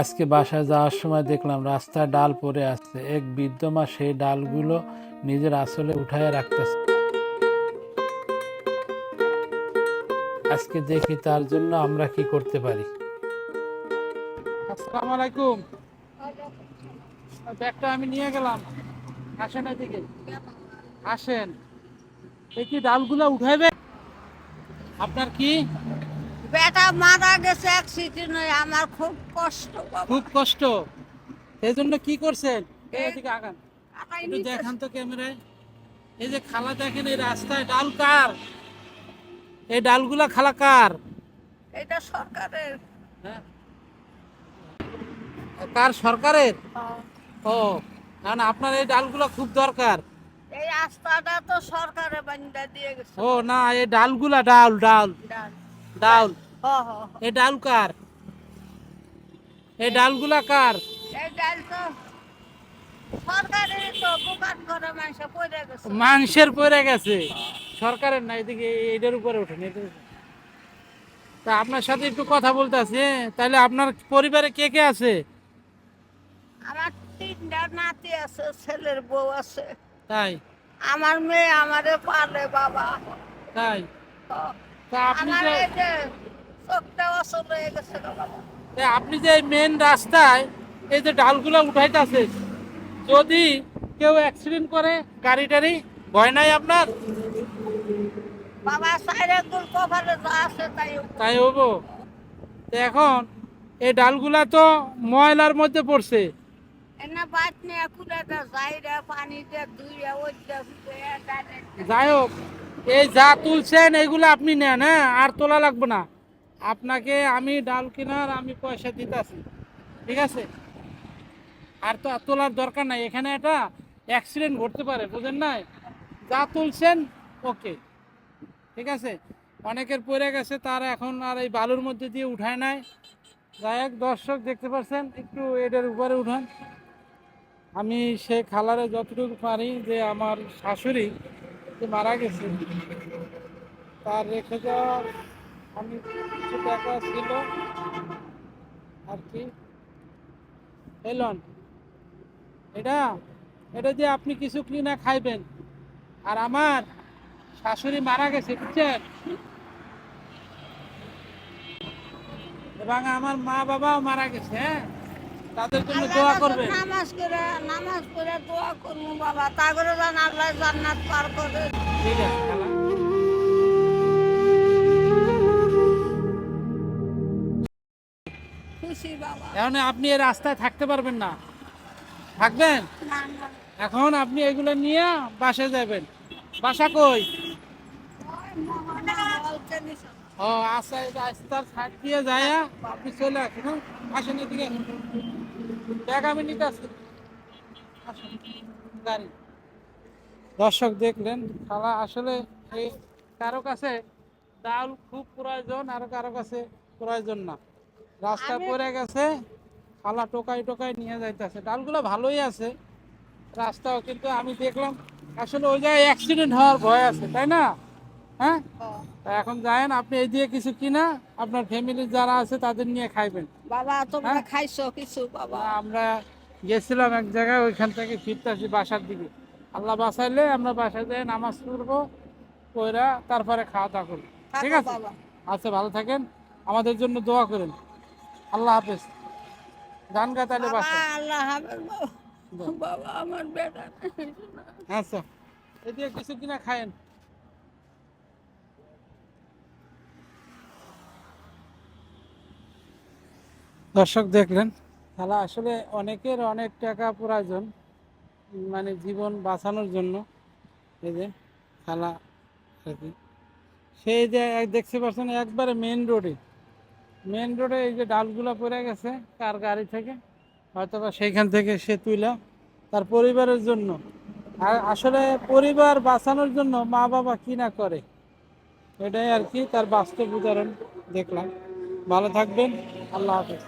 আজকে বাসায় যাওয়ার সময় দেখলাম রাস্তায় ডাল পড়ে আসছে এক বৃদ্ধ মা সেই ডালগুলো নিজের আসলে উঠায় রাখতেছে। আজকে দেখি তার জন্য আমরা কি করতে পারি। আলাইকুম। ব্যাগটা আমি নিয়ে গেলাম। আসেন এদিকে। আসেন। এই কি ডালগুলো উঠাইবে। আপনার কি? বেটা মারা গেছে অ্যাক্সিডেন্টে আমার খুব কষ্ট। খুব কষ্ট? এই জন্য কি করছেন? এদিকে আগান। একটু দেখান তো ক্যামেরায়। এই যে খালা দেখেন এই রাস্তায় ডাল কার? এই ডালগুলা খালা কার? এটা সরকারের। হ্যাঁ? কার সরকারের? ও না না আপনার এই ডালগুলো খুব দরকার। এই রাস্তাটা তো সরকারে বান্ধা দিয়ে গেছে। ও না এই ডালগুলা ডাল ডাল। ডাল। হ, হ। ডাল কার? এই ডালগুলা কার? মাংসের পড়ে গেছে। সরকারের না এদিকে এটার উপরে ওঠেন তা আপনার সাথে একটু কথা বলতে আছে তাহলে আপনার পরিবারে কে কে আছে? আমার তিনটা নাতি আছে ছেলের বউ আছে। তাই? আমার মেয়ে আমারে পালে বাবা। তাই? আপনি যে মেন রাস্তায় এই যে ডালগুলো উঠাইতেছে যদি কেউ অ্যাক্সিডেন্ট করে গাড়ি টাড়ি ভয় নাই আপনার? তাই তাই হব এখন এই ডালগুলা তো ময়লার মধ্যে পড়ছে। যাই হোক এই যা তুলছেন এগুলো আপনি নেন হ্যাঁ? আর তোলা লাগবে না। আপনাকে আমি ডাল কেনার, আমি পয়সা দিতেছি। ঠিক আছে? আর তো তোলার দরকার নাই। এখানে একটা অ্যাক্সিডেন্ট ঘটতে পারে, বুঝেন নাই? যা তুলছেন, ওকে। ঠিক আছে? অনেকের পড়ে গেছে, তার এখন আর এই বালুর মধ্যে দিয়ে উঠায় নাই। যাই হোক, দর্শক দেখতে পাচ্ছেন একটু এটার উপরে উঠান। আমি সে খালারে যতটুকু পারি যে আমার শাশুড়ি যে মারা গেছে, তার রেখে যাওয়া আমি কিছু টাকা ছিল। আর কি? এলন এটা এটা যে আপনি কিছু কিনা খাইবেন। আর আমার শাশুড়ি মারা গেছে, বুঝছেন? এবং আমার মা বাবাও মারা গেছে হ্যাঁ? তাদের জন্য দোয়া করবেন। নামাজ করে নামাজ করে দোয়া করব বাবা। তা করে যেন আল্লাহ জান্নাত পার করে। ঠিক আছে খালা। এখন আপনি এই রাস্তায় থাকতে পারবেন না। থাকবেন? এখন আপনি এগুলো নিয়ে বাসে যাবেন। বাসা কই। ও আচ্ছা রাস্তার সাইড দিয়ে যায় আপনি চলে আসুন হ্যাঁ? আসেন এদিকে। ব্যাগ আমি নিতে আসি। গাড়ি দর্শক দেখলেন খালা আসলে এই কারও কাছে ডাল খুব প্রয়োজন আর কারও কাছে প্রয়োজন না। রাস্তা পড়ে গেছে খালা টোকাই টোকাই নিয়ে যাইতেছে। ডালগুলো ভালোই আছে রাস্তাও কিন্তু আমি দেখলাম আসলে ওই জায়গায় অ্যাক্সিডেন্ট হওয়ার ভয় আছে তাই না? হ্যাঁ? তা এখন যায়েন আপনি এই দিয়ে কিছু কিনা আপনার ফ্যামিলির যারা আছে তাদের নিয়ে খাইবেন। বাবা তোমরা হ্যাঁ? খাইছো কিছু বাবা। আমরা গেছিলাম এক জায়গায় ওইখান থেকে ফিরতে আসি বাসার দিকে। আল্লাহ বাসাইলে আমরা বাসায় যাই নামাজ পড়ব কইরা তারপরে খাওয়া দাওয়া করব ঠিক আছে? বাবা। আচ্ছা ভালো থাকেন। আমাদের জন্য দোয়া করেন। আল্লাহ হাফেজ। গান গা তাহলে আল্লাহ হাফেজ বাবা। আমার বেটা। আচ্ছা এই দিয়ে কিছু কিনা খায়েন। দর্শক দেখলেন খেলা আসলে অনেকের অনেক টাকা প্রয়োজন মানে জীবন বাঁচানোর জন্য। এই যে খেলা আর কি। সেই যে দেখতে পাচ্ছেন, একবারে মেন রোডে মেন রোডে এই যে ডালগুলো পড়ে গেছে কার গাড়ি থেকে হয়তো বা সেইখান থেকে সে তুইলা তার পরিবারের জন্য। আর আসলে পরিবার বাঁচানোর জন্য মা বাবা কি না করে, এটাই আর কি তার বাস্তব উদাহরণ দেখলাম। ভালো থাকবেন, আল্লাহ হাফেজ।